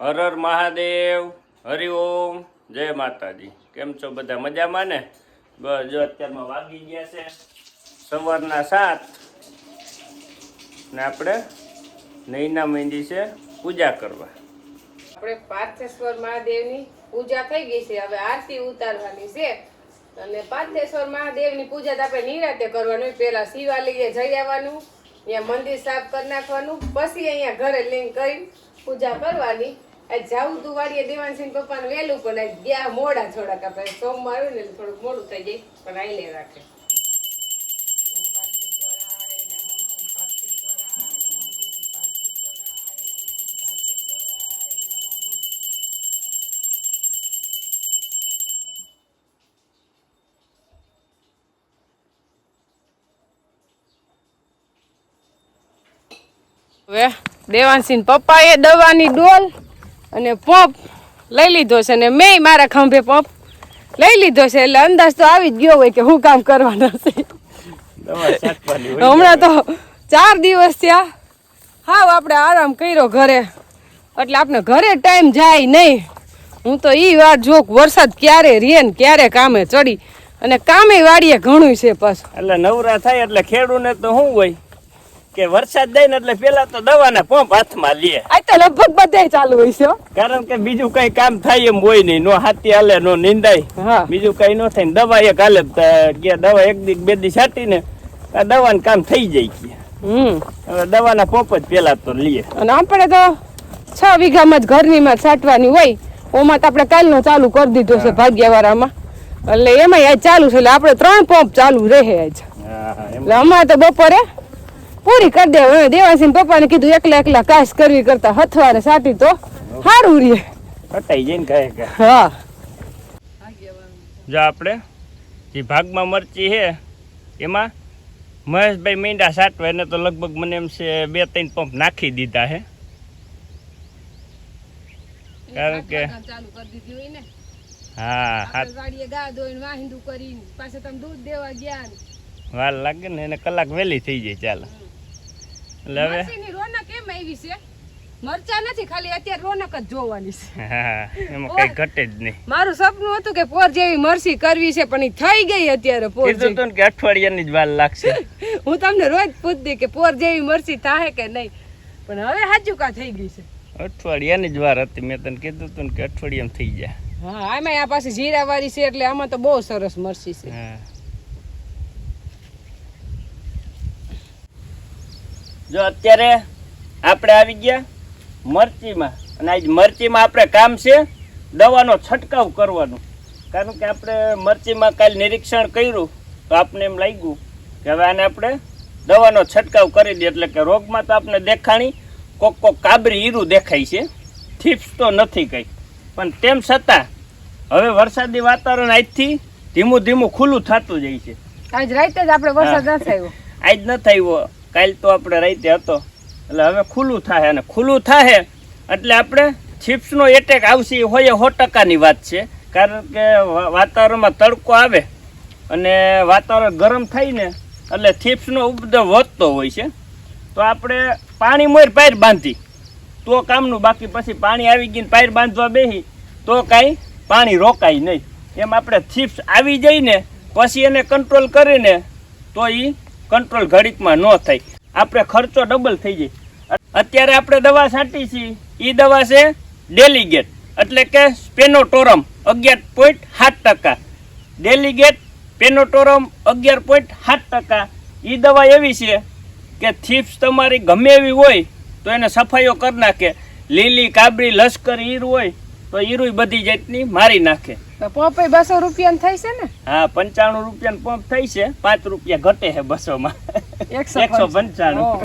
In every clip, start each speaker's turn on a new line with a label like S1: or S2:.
S1: હર હર મહાદેવ હરિઓમ જય માતાજી. કેમ છો બધા મજામાં ને? બસ જો અત્યારમાં વાગી ગયા છે સવારના સાત. ને આપણે નૈના મહેંદી છે પૂજા કરવા.
S2: આપણે પાર્થેશ્વર મહાદેવની પૂજા થઈ ગઈ છે. હવે આરતી ઉતારવાની છે. અને પાર્થેશ્વર મહાદેવની પૂજા તો આપણે નિરાતે કરવાની. પહેલાં શિવાલયે જઈ આવવાનું, ત્યાં મંદિર સાફ કરી નાખવાનું. પછી અહીંયા ઘરે લઈને કરી પૂજા કરવાની. જાવું તું વાડીએ દેવાનસિંહ પપ્પાને વહેલું પણ ગયા મોડા થોડાક આપણે સોમવાર હોય ને થોડુંક મોડું થઈ જાય, પણ આઈ રાખે દેવાનસિંહ પપ્પા પાર્થેશ્વરાય નમઃ. હવે દેવાંશી પપ્પાએ દવાની ડોલ અને પોપ લઈ લીધો છે અને મેં મારા ખંભે પોપ લઈ લીધો છે એટલે અંદાજ તો આવી જ ગયો હોય કે હું કામ કરવાના છે. હમણાં તો ચાર દિવસ થયા. હાવ આપણે આરામ કર્યો ઘરે. એટલે આપણે ઘરે ટાઈમ જાય નહીં. હું તો એ વાત જોક વરસાદ ક્યારે રે ને ક્યારે કામે ચડી. અને કામે વાડીએ ઘણું છે પાછું.
S1: એટલે નવરા થાય એટલે ખેડૂને તો શું હોય? કે વરસાદ જાય ને એટલે પેલા તો દવાના પંપ હાથમાં લે.
S2: આ તો લગભગ બધાય ચાલુ હોય છે
S1: કારણ કે બીજું કઈ કામ થાય એમ હોય નહીં. નો હાથી હાલે નો નિંદાય. બીજું કઈ ન થાય ને દવા એક હાલે કે દવા એક દી બે દી છાંટીને આ દવાનું કામ થઈ જાય કે.
S2: હમ.
S1: હવે દવાના પંપ જ પેલા તો લઈએ
S2: અને આપણે તો છ વીઘામાં જ ઘરની છાંટવાની હોય. ઓમાં તો આપણે કાલનો ચાલુ કરી દીધો છે ભાગ્યવાળામાં એટલે એમાં ચાલુ છે. એટલે આપણે ત્રણ પંપ ચાલુ રહે
S1: એમ.
S2: એટલે અમારે તો બપોરે પૂરી કરી દે હવે દેવાસિંહ પપ્પાને કીધું એકલા એકલા કાશ કરવી કરતા હથવારે સાટી તો સારું રે
S1: કટાઈ જઈને કે.
S2: હા.
S1: જો આપણે જે ભાગમાં મરચી છે એમાં મહેશભાઈ મીંડા સાટવા એને તો લગભગ મને એમ છે બે ત્રણ પંપ નાખી દીધા છે. કારણ કે
S2: ચાલુ કરી દીધી હોય ને.
S1: હા હાથ
S2: ગા ધોઈને વાહિંદુ કરીને પાછા તમે દૂધ દેવા ગયા
S1: વાર લાગે ને એને કલાક વહેલી થઈ જાય ચાલો. એટલે હવે?
S2: રોનક કેમ આવી છે. મરચા નથી ખાલી અત્યારે રોનક જ જોવાની છે.
S1: હા એમાં કઈ ઘટે જ નહીં.
S2: મારું સપનું હતું કે પોર જેવી મરસી કરવી છે પણ થઈ ગઈ અત્યારે પોર
S1: કીધું તું કે અઠવાડિયાની જ વાર લાગશે.
S2: હું તમને રોજ પૂછતી કે પોર જેવી મરસી થાય કે નહીં. પણ હવે હાજુ કા થઈ ગઈ છે.
S1: અઠવાડિયાની જ વાર હતી મેં તને કીધું તું કે અઠવાડિયામાં થઈ જાય.
S2: હા આમાં આ પાસે જીરા વાળી છે એટલે આમાં તો બહુ સરસ મરસી છે.
S1: હા. જો અત્યારે આપણે આવી ગયા મરચીમાં. અને આજ મરચીમાં આપણે કામ છે દવાનો છંટકાવ કરવાનો. કારણ કે આપણે મરચીમાં કાલ નિરીક્ષણ કર્યું તો આપણે એમ લાગ્યું કે હવે આને આપણે દવાનો છંટકાવ કરી દઈએ. એટલે કે રોગમાં તો આપણે દેખાણી કોક કોક કાબરી હીરું દેખાય છે. થીપ્સ તો નથી કંઈ. પણ તેમ છતાં હવે વરસાદી વાતાવરણ આજથી ધીમું ધીમું ખુલ્લું થતું જાય છે.
S2: આજ રાતે જ આપણે વરસાદ ન થયો.
S1: આજ ન થયો. કાલ તો આપણે રાતે હતો. એટલે હવે ખુલ્લું થાય અને ખુલ્લું થાય એટલે આપણે ચિપ્સનો એટેક આવશે એ હોય સો ટકાની વાત છે. કારણ કે વાતાવરણમાં તડકો આવે અને વાતાવરણ ગરમ થાય ને એટલે થીપ્સનો ઉપદ્રવ વધતો હોય છે. તો આપણે પાણી મોર પાયર બાંધી. તો કામનું બાકી પછી પાણી આવી ગઈને પાયર બાંધવા બેસી તો કાંઈ પાણી રોકાય નહીં. એમ આપણે થીપ્સ આવી જઈને પછી એને કંટ્રોલ કરીને તો એ કંટ્રોલ ઘડીકમાં ન થાય. આપણે ખર્ચો ડબલ થઈ જાય. અત્યારે આપણે દવા છાંટી છીએ. એ દવા છે ડેલીગેટ એટલે કે સ્પેનોટોરમ અગિયાર પોઈન્ટ સાત ટકા. ડેલીગેટ પેનોટોરમ અગિયાર પોઈન્ટ સાત ટકા. એ દવા એવી છે કે થીપ્સ તમારી ગમે એવી હોય તો એને સફાઈઓ કરી નાખે. લીલી, કાબરી, લશ્કર ઈર હોય તો ઈરુય બધી જાતની મારી નાખે.
S2: પોપે બસો રૂપિયા થઈ છે ને?
S1: હા પંચાણું રૂપિયા પંપ થઈ છે. પાંચ રૂપિયા ઘટે છે બસો
S2: માં
S1: એકસો
S2: પંચાણું.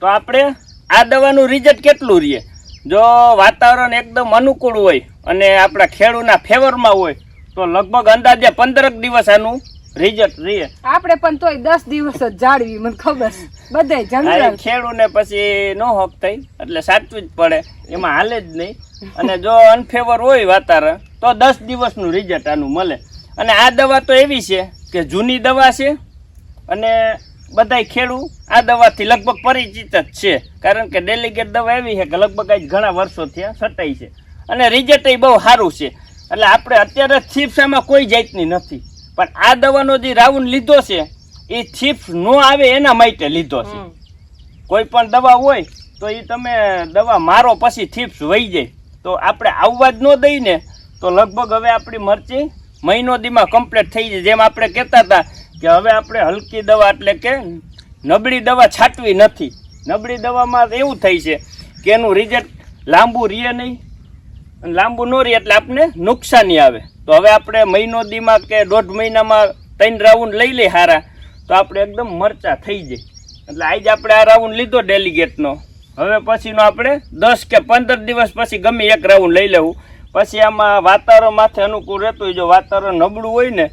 S1: તો આપણે આ દવાનું રિઝલ્ટ કેટલું રહીએ જો વાતાવરણ એકદમ અનુકૂળ હોય અને આપણા ખેડૂના ફેવરમાં હોય તો લગભગ અંદાજે પંદરક દિવસ આનું રિઝલ્ટ રહીએ
S2: આપણે પણ તોય દસ દિવસ જ જાળવી મને ખબર
S1: આ
S2: જંગલ.
S1: ખેડૂને પછી નો હક થઈ એટલે સાચવું જ પડે. એમાં હાલે જ નહીં. અને જો અનફેવર હોય વાતાવરણ તો દસ દિવસનું રિઝલ્ટ આનું મળે. અને આ દવા તો એવી છે કે જૂની દવા છે અને બધાય ખેડૂ આ દવાથી લગભગ પરિચિત જ છે. કારણ કે ડેલિગેટ દવા એવી છે કે લગભગ આજ ઘણા વર્ષો થયા છટાઈ છે. અને રિઝલ્ટ બહુ સારું છે. એટલે આપણે અત્યારે થીપ્સામાં કોઈ જાતની નથી. પણ આ દવાનો જે રાઉન્ડ લીધો છે એ થીપ્સ ન આવે એના માટે લીધો છે. કોઈ પણ દવા હોય તો એ તમે દવા મારો પછી થીપ્સ વહી જાય. તો આપણે આવવા જ ન દઈ ને તો લગભગ હવે આપણી મરચી મહિનો દીમાં કમ્પ્લીટ થઈ જાય. જેમ આપણે કહેતા હતા કે હવે આપણે હલકી દવા એટલે કે નબળી દવા છાંટવી નથી. નબળી દવામાં એવું થઈ છે કે એનું રિઝલ્ટ લાંબુ રહે નહીં લાંબુ ન રહે એટલે આપણે નુકસાની આવે. તો હવે આપણે મહિનો દીમાં કે દોઢ મહિનામાં ત્રણ રાઉન્ડ લઈ લઈએ હારા, તો આપણે એકદમ મરચા થઈ જાય. એટલે આજે આપણે આ રાઉન્ડ લીધો ડેલિગેટનો હવે પછીનો આપણે દસ કે પંદર દિવસ પછી ગમે એક રાઉન્ડ લઈ લેવું. પછી આમાં વાતાવરણ માથે અનુકૂળ રહેતું હોય જો વાતાવરણ નબળું હોય ને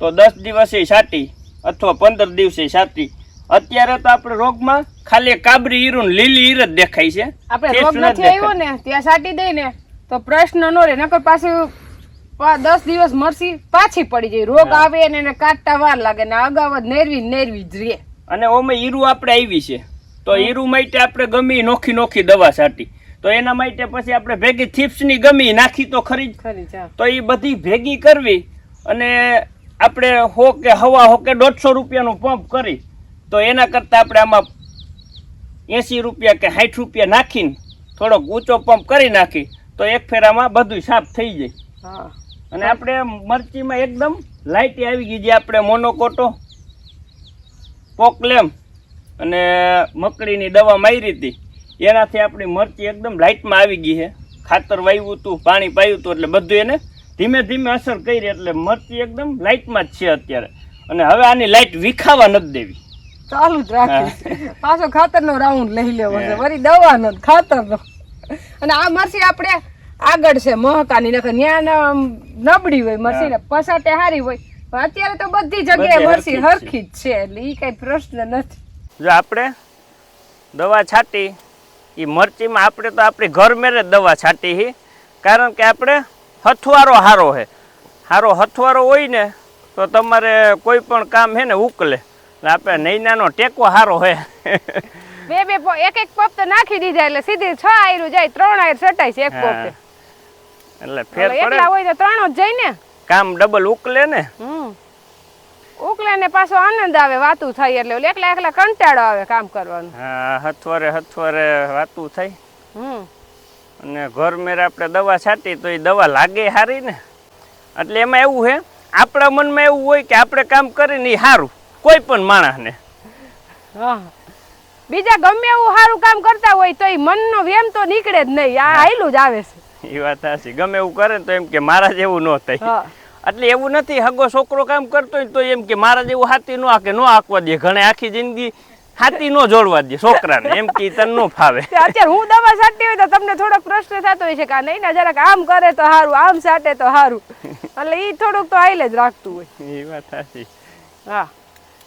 S1: તો દસ દિવસે છાંટી અથવા પંદર દિવસે સાટી અત્યારે તો આપણે રોગમાં ખાલી કાબરી હીરું લીલી હીર જ દેખાય છે.
S2: આપણે રોગ
S1: નથી
S2: આવ્યો ને ત્યાં સાટી દઈ ને તો પ્રશ્ન નો રે નકર પાછું દસ દિવસ મરસી પાછી પડી જાય. રોગ આવે ને એને કાટતા વાર લાગે ને અગાઉ જ નેરવી નેરવી જ રે
S1: અને ઓમે હીરું આપણે આવી છે. તો હીરું માટે આપણે ગમી નોખી નોખી દવા છાંટી. તો એના માટે પછી આપણે ભેગી ચિપ્સની ગમી નાખી તો ખરી તો એ બધી ભેગી કરવી અને આપણે હો કે હવા હો કે દોઢસો રૂપિયાનું પંપ કરી તો એના કરતાં આપણે આમાં એંસી રૂપિયા કે સાઠ રૂપિયા નાખીને થોડોક ઊંચો પંપ કરી નાખી તો એક ફેરામાં બધું સાફ થઈ જાય.
S2: હા.
S1: અને આપણે મરચીમાં એકદમ લાઇટી આવી ગઈ જે આપણે મોનોકોટો પોકલેમ અને મકડીની દવા મારી હતી. એનાથી આપણી મરચી એકદમ લાઇટમાં આવી ગઈ છે. ખાતર વાવ્યું હતું પાણી પાયું હતું એટલે બધું એને ધીમે ધીમે અસર કરી એટલે મરચી એકદમ લાઇટમાં જ છે અત્યારે. અને હવે આની લાઇટ વિખાવા નથી દેવી.
S2: ચાલુ જ રાખે પાછો ખાતરનો રાઉન્ડ લઈ લેવો છે. વળી દવાનો ખાતરનો. અને આ મરસી આપણે આગળ છે મહકાની નકર ન્યા નબળી હોય મરસી ને પસાટે હારી હોય. અત્યારે તો બધી જગ્યાએ મરસી
S1: હરખી જ
S2: છે એટલે એ કઈ પ્રશ્ન નથી.
S1: જો આપણે દવા છાંટી એ મરચીમાં આપણે તો આપણી ઘર મેરે જ દવા છાંટી હી કારણ કે આપણે હથવારો હારો છે હારો હથવારો હોય ને તો તમારે કોઈ પણ કામ હે ને ઉકલે. આપણે નૈનાનો ટેકો હારો હે.
S2: બે બે એક એક પપ તો નાખી દીધા એટલે સીધી છ આયરું જાય ત્રણ આયર સટાય છે એક પપે.
S1: એટલે ફેર પડે
S2: એટલા હોય તો ત્રણ જ જાય ને.
S1: કામ ડબલ ઉકલે ને.
S2: હમ. ઉકલે ને પાછો આનંદ આવે વાતું થાય એટલે એકલા એકલા કંટાળો આવે કામ કરવાનું.
S1: હા હથવારે હથવારે વાતું થાય.
S2: હમ.
S1: અને ઘર મેર આપણે દવા છાંટી તો એ દવા લાગે સારી ને. એટલે એમાં એવું છે આપણા મનમાં એવું હોય કે આપણે કામ કરીને એ સારું કોઈ પણ માણસને.
S2: ને બીજા ગમે એવું સારું કામ કરતા હોય તો મનનો વેમ તો નીકળે જ નહીં આ હાઈલું જ આવે છે.
S1: એ વાત સાચી. ગમે એવું કરે તો એમ કે મારા જેવું ન થાય. એટલે એવું નથી હગો છોકરો કામ કરતો હોય તો એમ કે મારા જેવું હાથી નો આકે નો આંકવા દે. ઘણે આખી જિંદગી હાથી નો જોડવા દે છોકરાને. એમ કે તન નો ફાવે.
S2: અત્યારે હું દવા છાંટતી હોય તો તમને થોડોક પ્રશ્ન થતો હોય છે કે નહીં ને જરાક આમ કરે તો સારું આમ સાટે તો સારું એટલે ઈ થોડુંક તો આઈલે જ રાખતું હોય.
S1: એ વાત સાચી.
S2: હા.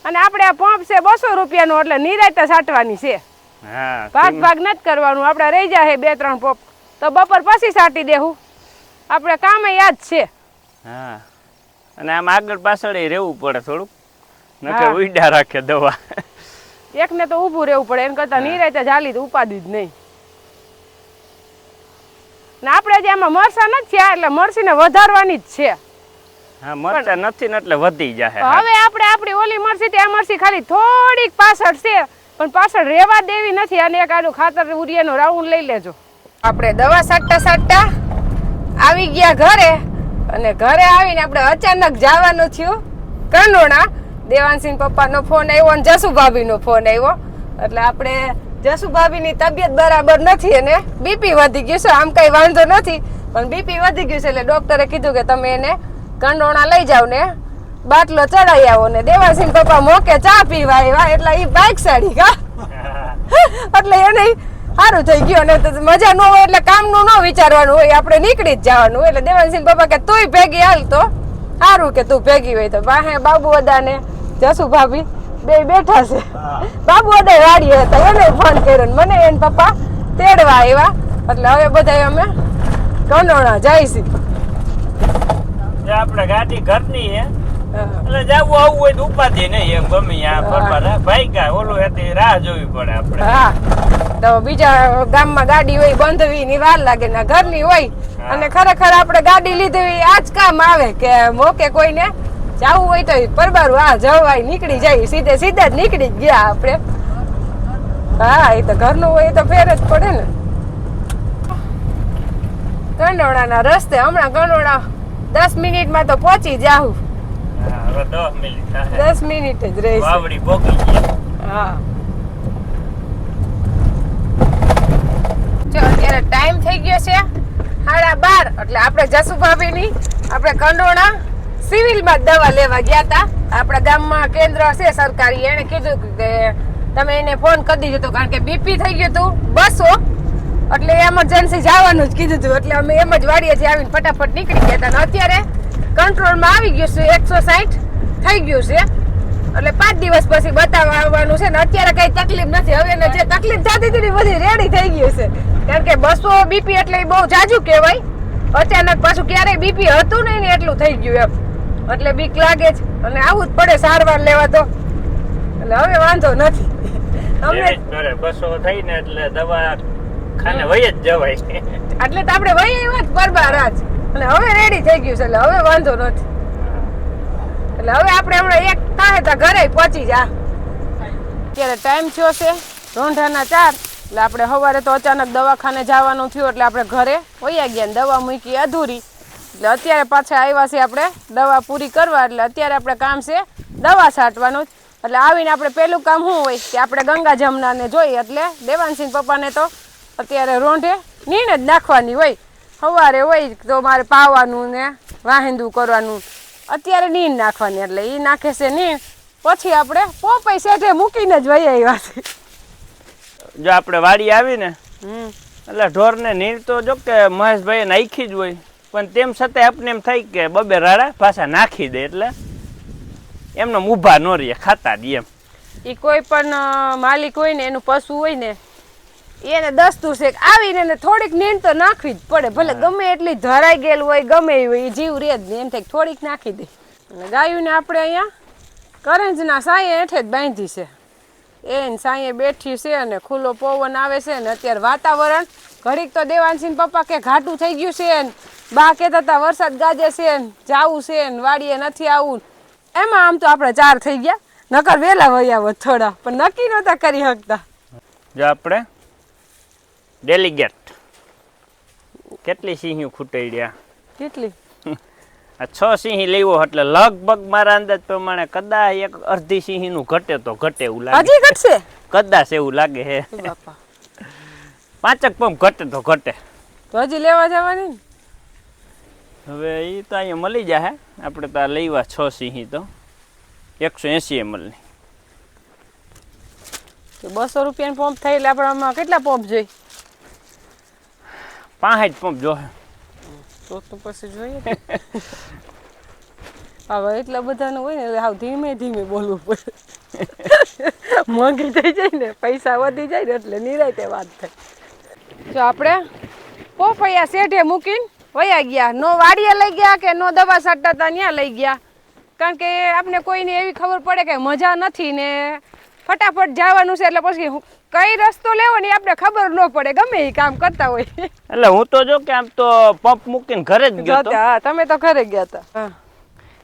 S2: અને આપણે આ પંપ છે બસો રૂપિયાનો એટલે નિરાયતા છાંટવાની છે.
S1: હા
S2: ભાગ ભાગ નથી કરવાનું. આપણે રહી જાય બે ત્રણ પંપ. તો બપોર પછી છાંટી દેવું આપણે કામે યાદ છે.
S1: હા. અને આમ આગળ પાછળ રહેવું પડે થોડુંક. નકર ઉઈડા રાખે દવા.
S2: એકને તો ઊભું રહેવું પડે એને કરતા નિરાયતા જાલી તો ઉપાદી જ નહીં. ને આપણે જે આમાં મરસા નથી થયા એટલે મરસીને વધારવાની જ છે.
S1: હા મરચા નથી ને એટલે વધી જાય
S2: હવે આપણે આપણી ઓલી મરસી તે આ મરસી ખાલી થોડીક પાછળ છે પણ પાછળ રેવા દેવી નથી. અને એક આડું ખાતર ઉરિયાનો રાઉન્ડ લઈ લેજો. આપણે દવા સાટતા સાટતા આવી ગયા ઘરે અને ઘરે આવીને આપણે અચાનક જવાનું થયું. કનોણા દેવાનસિંહ પપ્પાનો ફોન આવ્યો અને જસુ ભાભીનો ફોન આવ્યો. એટલે આપણે જસુ ભાભીની તબિયત બરાબર નથી અને બીપી વધી ગયું છે આમ કઈ વાંધો નથી. પણ બીપી વધી ગયું છે એટલે ડોક્ટરે કીધું કે તમે એને કંડોણા લઈ જાઓ ને બાટલો ચડાઈ આવો ને દેવાસિંહ પપ્પા મોકે ચા પીવા આવ્યા એટલે એ બાઇક સાડી કા. એટલે એને સારું થઈ ગયું અને તો મજા ન હોય એટલે કામનું ન વિચારવાનું હોય આપણે નીકળી જ જવાનું એટલે દેવાનસિંહ પપ્પા કે તુંય ભેગી હાલ તો. સારું કે તું ભેગી હોય તો. વાહે બાબુ અદાને જસુ ભાભી બે બેઠા છે. બાબુ અદા વાડીએ હતા એને ફોન કર્યો મને એને પપ્પા તેડવા આવ્યા. એટલે હવે બધા અમે કનોણા જાય છે
S1: જે આપણે ગાડી ઘરની
S2: હે.
S1: એટલે જાવું આવું હોય તો ઉપાધિ નહીં એમ ગમે આ ફરવા. ભાઈ કા ઓલું હતી રાહ જોવી પડે આપણે.
S2: હા. તો બીજા ગામમાં ગાડી હોય બંધવી ની વાર લાગે ને ઘરની હોય. અને ખરેખર આપણે ગાડી લીધી આ જ કામ આવે કે મોકે કોઈને જવું હોય તો પરબારું આ જવાય નીકળી જાય સીધે સીધા જ નીકળી ગયા આપણે. હા એ તો ઘરનું હોય તો ફેર જ પડે ને. કંડોળાના રસ્તે હમણાં કંડોળા દસ મિનિટમાં તો પહોંચી જાઉં
S1: દસ મિનિટ
S2: જ રહેશે. હા. જો અત્યારે ટાઈમ થઈ ગયો છે સાડા બાર. એટલે આપણે જસુ ભાભીની, આપણે કંડોણા સિવિલમાં દવા લેવા ગયા હતા. આપણા ગામમાં કેન્દ્ર છે સરકારી. એને કીધું કે તમે એને ફોન કરી દીધો હતો, કારણ કે બીપી થઈ ગયું હતું બસો. એટલે એમરજન્સી જવાનું જ કીધું હતું. એટલે અમે એમ જ વાડીએથી આવીને ફટાફટ નીકળી ગયા હતા. અને અત્યારે કંટ્રોલમાં આવી ગયું છે, એકસો સાઠ થઈ ગયું છે. એટલે પાંચ દિવસ પછી બતાવવા આવવાનું છે ને, અત્યારે કઈ તકલીફ નથી. હવે જે તકલીફ થતી હતી બધી રેડી થઈ ગયું છે. કારણ કે બસો બીપી એટલે બહુ જાજુ કહેવાય. અચાનક પાછું ક્યારેય બીપી હતું નહીં ને એટલું થઈ ગયું એમ. એટલે બીક લાગે છે. અને આવું જ પડે સારવાર લેવા તો. એટલે હવે વાંધો નથી. અમને
S1: બસો થઈ ને એટલે દવા ખાને વહી જ જવાય.
S2: એટલે તો આપણે વહી એવા જ પરબાર આજ. અને હવે રેડી થઈ ગયું છે. એટલે હવે વાંધો નથી. એટલે હવે આપણે હમણાં એક થાય તા ઘરે પહોંચી જા. અત્યારે ટાઈમ થયો છે. રોંઢાના ચાર. એટલે આપણે સવારે તો અચાનક દવાખાને જવાનું થયું, એટલે આપણે ઘરે વયા ગયા દવા મૂકી અધૂરી. એટલે અત્યારે પાછા આવ્યા છે આપણે દવા પૂરી કરવા, એટલે અત્યારે આપણે કામ છે દવા છાંટવાનું. એટલે આવીને આપણે પહેલું કામ શું હોય કે આપણે ગંગા જમનાને જોઈએ, એટલે દેવાનસિંહ પપ્પાને તો અત્યારે રોંઢે નીણ જ નાખવાની હોય. સવારે હોય તો મારે પાવાનું ને વાહિંદું કરવાનું. અત્યારે નીણ નાખવાની, એટલે એ નાખે છે નીણ. પછી આપણે પોપાઈ શેઠે મૂકીને જ વહી આવ્યા છે
S1: જો આપણે વાડી આવી ને
S2: હમ.
S1: એટલે ઢોરને નીર તો જો કે મહેશભાઈ નાખી જ હોય. પણ તેમ છતાં આપણે એમ થાય કે બબે રાડા પાછા નાખી દે એટલે એમને ઊભા ન રહીએ ખાતા દે એમ.
S2: એ કોઈ પણ માલિક હોય ને એનું પશુ હોય ને એને દસ્તુર છે કે આવીને એને થોડીક નીંદ તો નાખવી જ પડે. ભલે ગમે એટલી ધરાઈ ગયેલ હોય ગમે એ હોય એ જીવ રે જ નહીં એમ થાય થોડીક નાખી દે. અને ગાયુંને આપણે અહીંયા કરંજના સાંયે હેઠે જ બાંધી છે. એને સાંયે બેઠી છે અને ખુલ્લો પવન આવે છે ને અત્યારે વાતાવરણ ઘડીક તો દેવાનસિંહ પપ્પા કે ઘાટું થઈ ગયું છે ને બા કહેતા હતા વરસાદ ગાજે છે ને જાવું છે ને વાડીએ નથી આવું. એમાં આમ તો આપણે ચાર થઈ ગયા નકર વેલા વયા થોડા પણ નક્કી નહોતા કરી શકતા.
S1: જો આપણે ડેલિગેટ કેટલી સિંહી ખૂટાડ્યા
S2: કેટલી?
S1: આ છ સિંહી લેવો એટલે લગભગ મારા અંદાજ પ્રમાણે કદાચ એક અડધી સિંહીનું ઘટે તો ઘટે એવું લાગે.
S2: હજી ઘટશે?
S1: કદાચ એવું લાગે હે. પાંચક પંપ ઘટે તો ઘટે.
S2: તો હજી લેવા જવાની ને?
S1: હવે એ તો અહીંયા મળી જાય આપણે તો લેવા છ સિંહી તો. એકસો એંસી એમ
S2: તો બસો રૂપિયાની પંપ થઈ એટલે આપણે આમાં કેટલા પંપ જોઈ
S1: પાંસઠ પંપ જો
S2: તો તો જોઈએ હવે એટલા બધાનું હોય ને હાવ ધીમે ધીમે બોલવું પડે. મોંઘી થઈ જાય ને, પૈસા વધી જાય ને, એટલે નિરાયતે વાત થાય. જો આપણે પોફૈયા શેઠે મૂકીને વયા ગયા. નો વાડીએ લઈ ગયા કે નો દવા સાટતા ત્યાં લઈ ગયા? કારણ કે આપણે કોઈને એવી ખબર પડે કે મજા નથી ને ફટાફટ જવાનું છે એટલે પછી કઈ રસ્તો લેવો ને આપણે ખબર ન પડે. ગમે એ કામ કરતા હોય.
S1: એટલે હું તો જો કે આમ તો પંપ મૂકીને ઘરે જ ગયો તો.
S2: હા તમે તો ઘરે ગયા હતા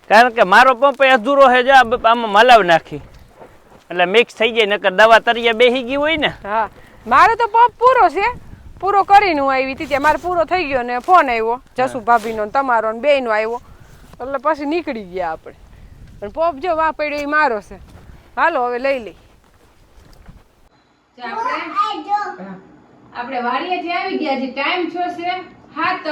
S1: કારણ કે મારો પંપ અધૂરો છે જો આમાં મલાવ નાખી. એટલે મિક્સ થઈ જાય નકર દવા તરીએ બેહી ગઈ હોય ને.
S2: હા. મારો તો પંપ પૂરો છે. પૂરો કરીને હું આવી હતી ત્યાં. મારે પૂરો થઈ ગયો ને ફોન આવ્યો જસુ ભાભીનો ને તમારો ને બેયનો આવ્યો. એટલે પછી નીકળી ગયા આપણે. પણ પોપ જો વાં પડ્યો એ મારો છે. હાલો હવે લઈ લઈ. આપણે વાડીએથી આવી ગયા છે ટાઈમ છો છે હાથ જ.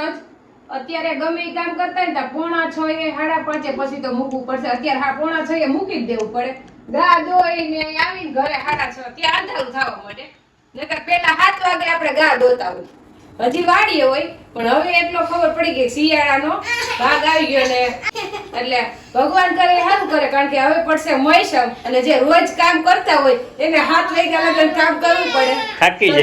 S2: અત્યારે ગમે એ કામ કરતા ને પોણા છ એ સાડા પાંચે પછી તો મૂકવું પડશે. અત્યારે હા, પોણા છ એ મૂકી જ દેવું પડે. ગા દોઈને આવીને ઘરે સાડા છ. ત્યાં અંધારું થવા માટે નકર પેલા સાત વાગે આપણે ગા દોતા હોય હજી વાડીએ હોય પણ હવે એટલો ખબર પડી ગઈ શિયાળાનો ભાગ આવી ગયો ને. એટલે ભગવાન કરે સારું કરે કારણ કે હવે પડશે મોસમ અને જે રોજ કામ કરતા હોય એને હાથ લઈ ગયા લગન કામ કરવું પડે.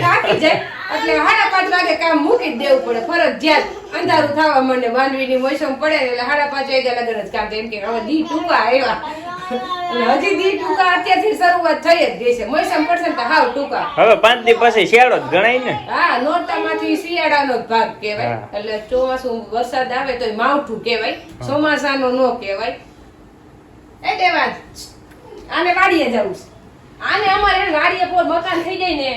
S1: થાકી જાય.
S2: એટલે સાડા પાંચ વાગે કામ મૂકી જ દેવું પડે ફરજિયાત. અંધારું થવા માંડે માંડવીની મોસમ પડે એટલે સાડા પાંચ વાગ્યા લગન જ કામ એમ કે હવે દી ટૂંકા આવ્યા. હજી દી ટૂંકા અત્યારથી શરૂઆત થઈ જ ગઈ છે. મોસમ પડશે તો હાવ ટૂંકા.
S1: હવે પાંચ દી પછી શિયાળો જ ગણાય ને.
S2: હા નોરતામાંથી શિયાળાનો ભાગ કહેવાય. એટલે ચોમાસું વરસાદ આવે તો માવઠું કહેવાય. ચોમાસાનો નો કહેવાય. એટલે વાત આને વાડીએ જવું છે. આને અમારે વાડીએ પોર મકાન થઈ જાય ને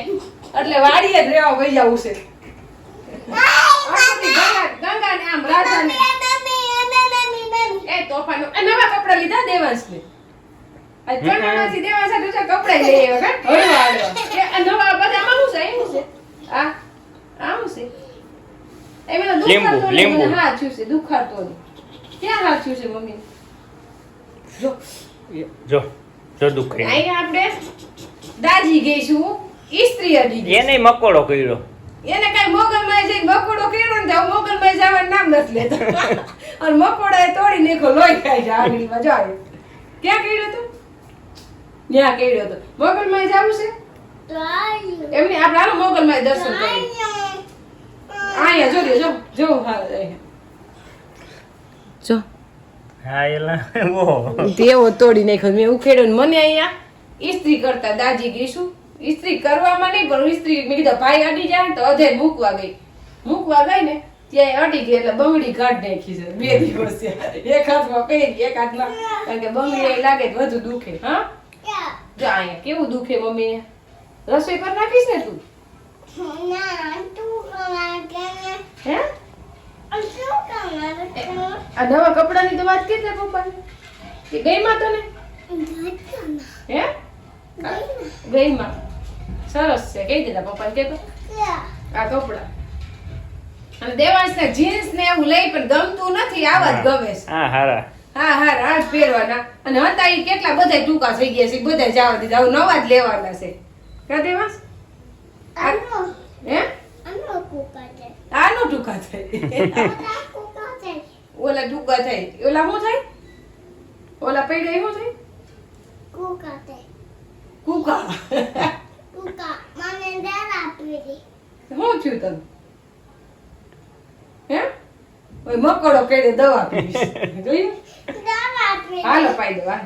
S2: એટલે વાડીએ જ રહેવા વહી જવું છે. ગંગા ગંગા ને આમ રાધા ને એ તોફાનો એ નવા કપડા લીધા દેવાંશને આ ચણાણાથી દેવાંશ હાટુ કપડા લઈ આવ્યા કાં? હળવા હળવા. એ આ નવા શું છે? એનું છે? આ આમ છે? એ પેલો દુખાતો
S1: લીંબુ.
S2: મને હાથ છે દુખાતો ક્યાં હા થયું છે મમ્મી? જો.
S1: જો જો દુખે
S2: અહીંયા આપણે દાજી ગઈ છું ઈસ્ત્રી અડી ગઈ
S1: એને મકોડો કર્યો.
S2: એને કઈ મોગલમાં જઈ મકોડો કર્યો ને તો મોગલમાં જવાનું નામ નથી લેતો. અને મકોડા એ તોડી નાખ્યો લોહી ખાઈ જાય આંગળીમાં જાય ક્યાં કર્યો તો ત્યાં કર્યો તો મોગલમાં જવું છે? એમની આપણે હાલો મોગલમાં દર્શન કરીએ. અહીંયા જો જો જો હા જો.
S1: હા એલા
S2: તેવો તોડી નાખ્યો મેં ઉખેડ્યો ને મને અહીંયા. ઇસ્ત્રી કરતા દાજી ગઈ છું ઇસ્ત્રી કરવામાં નહીં પણ ઇસ્ત્રી મેં કીધું ભાઈ અડી જાય તો અધે મૂકવા ગઈ. મૂકવા ગઈ ને ત્યાં અડી ગઈ એટલે બંગડી કાઢ નાખી છે બે દિવસ એક હાથમાં પહેરી એક હાથમાં કારણ કે બંગડી લાગે તો વધુ દુખે હા? જો અહીંયા કેવું દુખે મમ્મી રસોઈ કરી નાખીશ ને તું? હે? આ નવા કપડાની તો વાત કીધી પપ્પાને? કે ગઈ માં તને? હે? ગઈ માં સરસ છે. કહી દીધા પપ્પાને કે આ કપડા. અને દેવાંશ ને જીન્સ ને એવું લઈ પણ ગમતું નથી આવા જ ગમે છે.
S1: હા હારા.
S2: હા હા રાજ પહેરવાના અને હતા એ કેટલા બધા ટૂંકા થઈ ગયા છે બધા જવા દીધા. હવે નવા જ લેવાના છે. કા દેવાંશ? હે? આનો ટૂંકા થાય. ઓલા ટૂંકા થાય. ઓલા શું થાય? ઓલા પૈડા શું થાય? કુકા શું છું તને? હે? ઓય મકોડો કેડે દવા પીવીશ. જોયું? હાલો પાઈ દો હાલો.